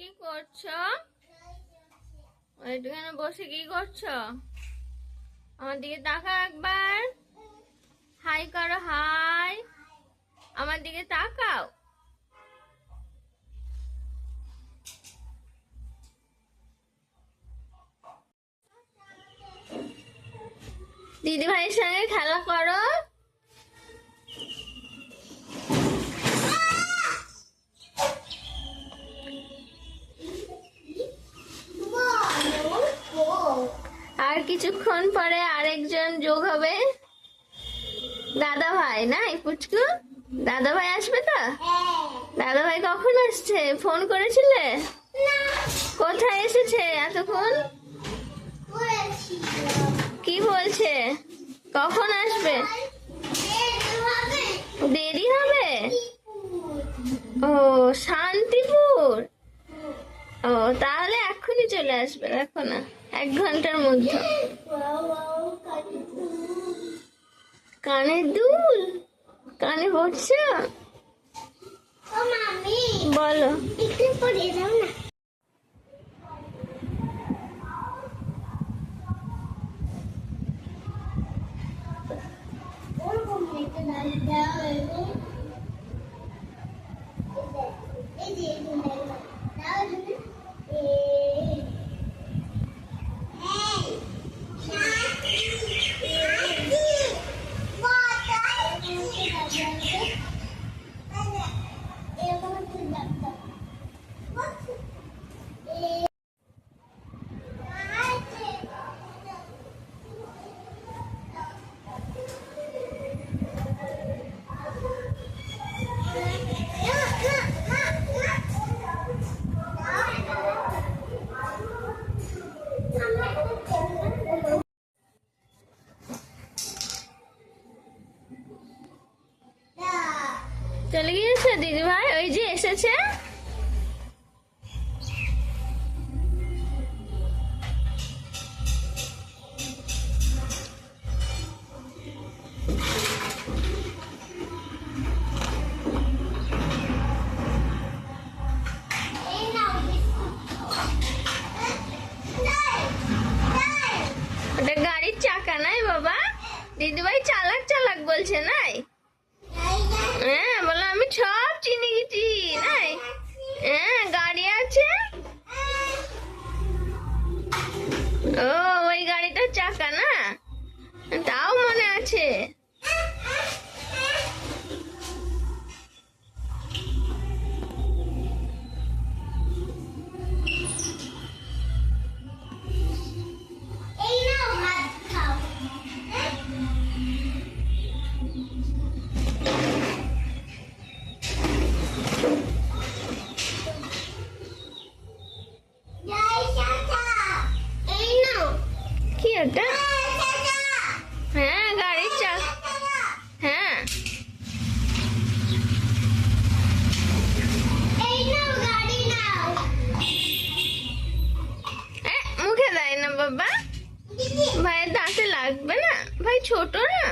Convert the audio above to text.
কি করছ? ওইখানে বসে কি করছ? আমার দিকে তাকাও একবার। হাই করো, হাই। আমার দিকে তাকাও। দিদি ভাইয়ের সঙ্গে খেলা করো। কিছুক্ষণ পরে আরেকজন যোগ হবে। দাদা ভাই না এই পুচকু? দাদা ভাই আসবে তো? দাদা ভাই কখন আসছে? ফোন করেছিলে? কোথায় এসেছে এতক্ষণ? কি বলছে? কখন আসবে? দেরি হবে? ও, শান্তিপুর? ও, তাহলে এক্ষুনি চলে আসবে দেখো না। এক ঘণ্টার মধ্যে। কানের দুল? কানে পড়ছো বলো। চলে গিয়েছে দিদি ভাই ওই যে এসেছে। গাড়ির চাকা নাই বাবা? দিদিভাই চালাক চালাক বলছে নাই? হ্যাঁ সব চিনি গেছি হ্যাঁ গাড়ি আছে? ওটা হ্যাঁ গাড়ির চাকা হ্যাঁ। মুখে দেয় না বাবা। ভাইয়ের দাঁতে লাগবে না? ভাই ছোট না।